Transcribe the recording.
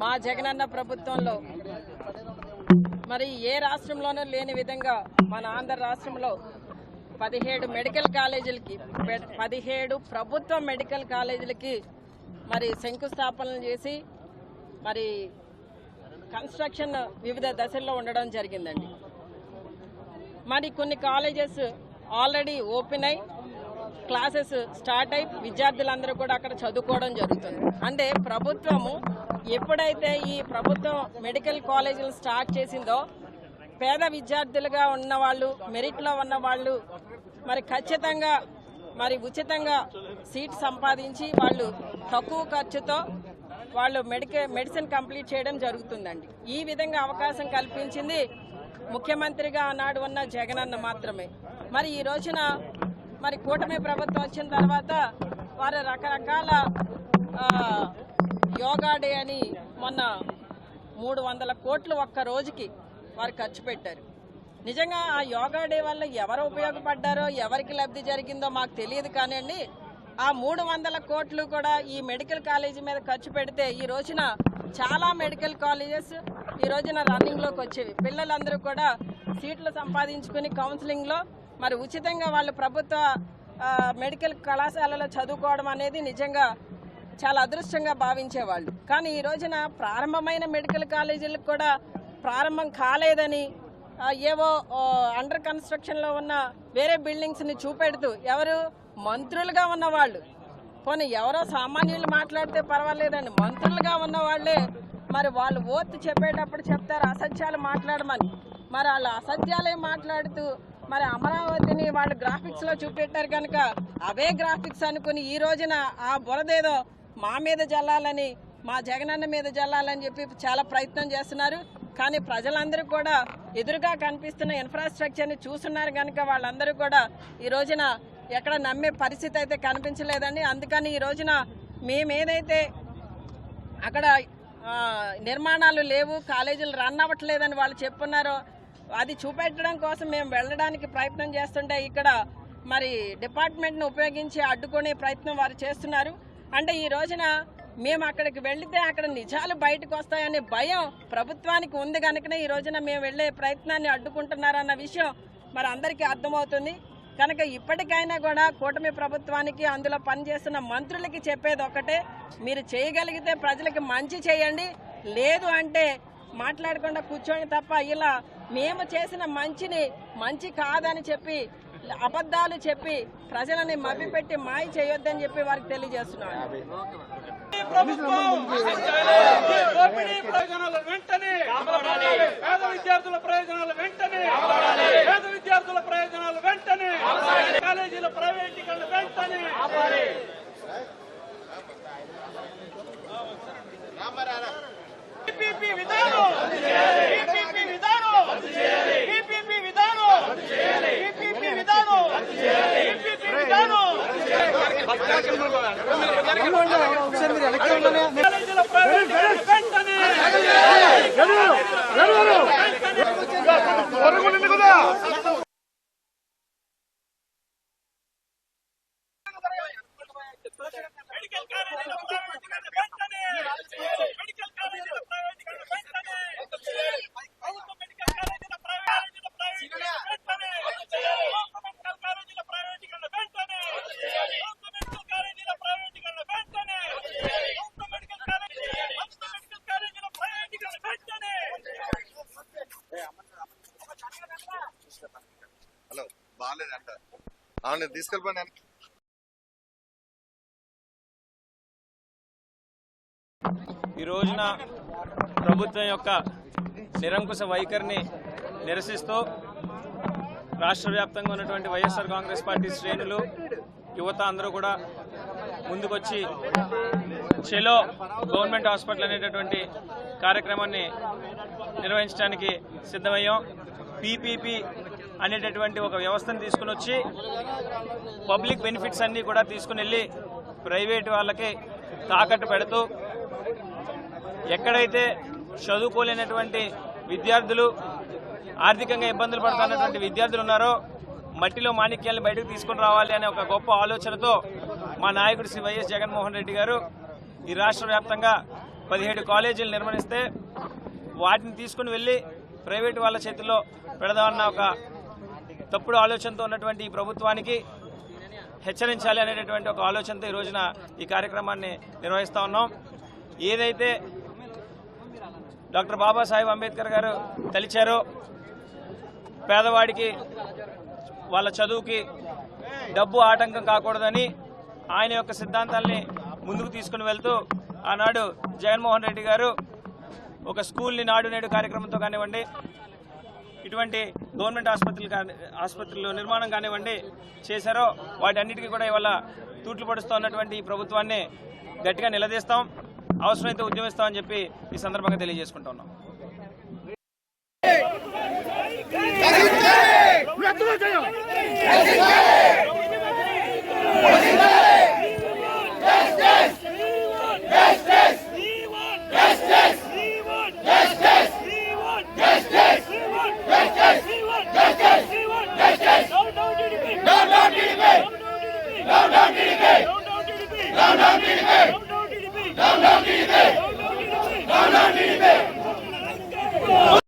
మా జగనన్న ప్రభుత్వంలో మరి ఏ రాష్ట్రంలోనూ లేని విధంగా మన ఆంధ్ర రాష్ట్రంలో పదిహేడు మెడికల్ కాలేజీలకి పదిహేడు ప్రభుత్వ మెడికల్ కాలేజీలకి మరి శంకుస్థాపనలు చేసి మరి కన్స్ట్రక్షన్ వివిధ దశల్లో ఉండడం జరిగిందండి. మరి కొన్ని కాలేజెస్ ఆల్రెడీ ఓపెన్ అయి క్లాసెస్ స్టార్ట్ అయి విద్యార్థులందరూ కూడా అక్కడ చదువుకోవడం జరుగుతుంది. అంటే ప్రభుత్వము ఎప్పుడైతే ఈ ప్రభుత్వం మెడికల్ కాలేజీలు స్టార్ట్ చేసిందో పేద విద్యార్థులుగా ఉన్న వాళ్ళు మెరిట్లో ఉన్న వాళ్ళు మరి ఖచ్చితంగా మరి ఉచితంగా సీట్ సంపాదించి వాళ్ళు తక్కువ ఖర్చుతో వాళ్ళు మెడికల్ మెడిసిన్ కంప్లీట్ చేయడం జరుగుతుందండి. ఈ విధంగా అవకాశం కల్పించింది ముఖ్యమంత్రిగా ఆనాడు ఉన్న జగనన్న మాత్రమే. మరి ఈ రోజున మరి కూటమి ప్రభుత్వం వచ్చిన తర్వాత వారు రకరకాల యోగా డే అని మొన్న మూడు వందల కోట్లు ఒక్క రోజుకి వారు ఖర్చు పెట్టారు. నిజంగా ఆ యోగా డే వల్ల ఎవరు ఉపయోగపడ్డారో ఎవరికి లబ్ధి జరిగిందో మాకు తెలియదు కానివ్వండి ఆ మూడు వందల కోట్లు కూడా ఈ మెడికల్ కాలేజీ మీద ఖర్చు పెడితే ఈ రోజున చాలా మెడికల్ కాలేజెస్ ఈ రోజున రన్నింగ్లోకి వచ్చేవి. పిల్లలందరూ కూడా సీట్లు సంపాదించుకుని కౌన్సిలింగ్లో మరి ఉచితంగా వాళ్ళు ప్రభుత్వ మెడికల్ కళాశాలలో చదువుకోవడం అనేది నిజంగా చాలా అదృష్టంగా భావించేవాళ్ళు. కానీ ఈ రోజున ప్రారంభమైన మెడికల్ కాలేజీలకు కూడా ప్రారంభం కాలేదని ఏవో అండర్ కన్స్ట్రక్షన్లో ఉన్న వేరే బిల్డింగ్స్ని చూపెడుతూ ఎవరు మంత్రులుగా ఉన్నవాళ్ళు. పోనీ ఎవరో సామాన్యులు మాట్లాడితే పర్వాలేదండి. మంత్రులుగా ఉన్న వాళ్ళే మరి వాళ్ళు ఓత్ చెప్పేటప్పుడు చెప్తారు అసత్యాలు మాట్లాడమని. మరి వాళ్ళు అసత్యాలే మాట్లాడుతూ మరి అమరావతిని వాళ్ళు గ్రాఫిక్స్లో చూపెట్టారు కనుక అవే గ్రాఫిక్స్ అనుకుని ఈ రోజున ఆ బురదేదో మా మీద జల్లాలని మా జగనన్న మీద జల్లాలని చెప్పి చాలా ప్రయత్నం చేస్తున్నారు. కానీ ప్రజలందరూ కూడా ఎదురుగా కనిపిస్తున్న ఇన్ఫ్రాస్ట్రక్చర్ని చూస్తున్నారు కనుక వాళ్ళందరూ కూడా ఈ రోజున ఎక్కడ నమ్మే పరిస్థితి అయితే కనిపించలేదండి. అందుకని ఈ రోజున మేమేదైతే అక్కడ నిర్మాణాలు లేవు కాలేజీలు రన్ అవ్వట్లేదని వాళ్ళు చెప్పున్నారో అది చూపెట్టడం కోసం మేము వెళ్ళడానికి ప్రయత్నం చేస్తుంటే ఇక్కడ మరి డిపార్ట్మెంట్ను ఉపయోగించి అడ్డుకునే ప్రయత్నం వారు చేస్తున్నారు. అంటే ఈ రోజున మేము అక్కడికి వెళితే అక్కడ నిజాలు బయటకు వస్తాయనే భయం ప్రభుత్వానికి ఉంది కనుకనే ఈ రోజున మేము వెళ్ళే ప్రయత్నాన్ని అడ్డుకుంటున్నారన్న విషయం మరి అందరికీ అర్థమవుతుంది. కనుక ఇప్పటికైనా కూడా కూటమి ప్రభుత్వానికి అందులో పనిచేస్తున్న మంత్రులకి చెప్పేది ఒకటే మీరు చేయగలిగితే ప్రజలకి మంచి చేయండి. లేదు అంటే మాట్లాడకుండా కూర్చొని తప్ప ఇలా మేము చేసిన మంచిని మంచి కాదని చెప్పి అబద్ధాలు చెప్పి ప్రజలని మభ్యపెట్టి మాయ చేయొద్దని చెప్పి వారికి తెలియజేస్తున్నాను. వెంటనే పేద విద్యార్థుల ప్రయోజనాల వెంటనే పేద విద్యార్థుల ప్రయోజనాల వెంటనే కాలేజీల ప్రైవేటీకరణ వెంటనే విధానం PPP విధానం PPP విధానం PPP విధానం PPP విధానం కాలేజీల ప్రైవేటీకరణ వెంటనే మెడికల్ కాలేజీల ప్రైవేటీకరణ వెంటనే మెడికల్ కాలేజీల ప్రైవేటీకరణ వెంటనే ప్రభుత్వ మెడికల్ కాలేజీల ప్రైవేటీకరణ వెంటనే ప్రభుత్వ మెడికల్ కాలేజీల ప్రైవేటీకరణ వెంటనే ప్రభుత్వ మెడికల్ కాలేజీల ప్రైవేటీకరణ వెంటనే ప్రభుత్వ మెడికల్ కాలేజీ ప్రభుత్వ మెడికల్ కాలేజీల ప్రైవేటీకరణ వెంటనే బాగాలేదంట అవును తీసుకెళ్ళిపోయినా ఈ రోజున ప్రభుత్వం యొక్క నిరంకుశ వైఖరిని నిరసిస్తూ రాష్ట్ర వ్యాప్తంగా ఉన్నటువంటి వైఎస్ఆర్ కాంగ్రెస్ పార్టీ శ్రేణులు యువత అందరూ కూడా ముందుకొచ్చి చెలో గవర్నమెంట్ హాస్పిటల్ అనేటటువంటి కార్యక్రమాన్ని నిర్వహించడానికి సిద్ధమయ్యాం. పీపీపీ అనేటటువంటి ఒక వ్యవస్థను తీసుకుని వచ్చి పబ్లిక్ బెనిఫిట్స్ అన్నీ కూడా తీసుకుని వెళ్ళి ప్రైవేట్ వాళ్ళకి తాకట్టు పెడుతూ ఎక్కడైతే చదువుకోలేనటువంటి విద్యార్థులు ఆర్థికంగా ఇబ్బందులు పడుతున్నటువంటి విద్యార్థులు ఉన్నారో మట్టిలో మాణిక్యాలను బయటకు తీసుకుని రావాలి అనే ఒక గొప్ప ఆలోచనతో మా నాయకుడు శ్రీ వైఎస్ జగన్మోహన్ రెడ్డి గారు ఈ రాష్ట్ర వ్యాప్తంగా పదిహేడు కాలేజీలు నిర్వహిస్తే వాటిని తీసుకుని వెళ్ళి ప్రైవేటు వాళ్ళ చేతుల్లో పెడదామన్న ఒక తప్పుడు ఆలోచనతో ఉన్నటువంటి ఈ ప్రభుత్వానికి హెచ్చరించాలి అనేటటువంటి ఒక ఆలోచనతో ఈ రోజున ఈ కార్యక్రమాన్ని నిర్వహిస్తూ ఉన్నాం. ఏదైతే డాక్టర్ బాబాసాహెబ్ అంబేద్కర్ గారు తలిచారో పేదవాడికి వాళ్ళ చదువుకి డబ్బు ఆటంకం కాకూడదని ఆయన యొక్క సిద్ధాంతాల్ని ముందుకు తీసుకుని వెళ్తూ ఆనాడు జగన్మోహన్ రెడ్డి గారు ఒక స్కూల్ని నాడు నేడు కార్యక్రమంతో కానివ్వండి ఇటువంటి గవర్నమెంట్ ఆసుపత్రులు కానీ ఆసుపత్రులు నిర్మాణం కానివ్వండి చేశారో వాటన్నిటికీ కూడా ఇవాళ తూట్లు పడుస్తూ ఉన్నటువంటి ఈ ప్రభుత్వాన్ని గట్టిగా నిలదీస్తాం. అవసరమైతే ఉద్యమిస్తామని చెప్పి ఈ సందర్భంగా తెలియజేసుకుంటా ఉన్నాం.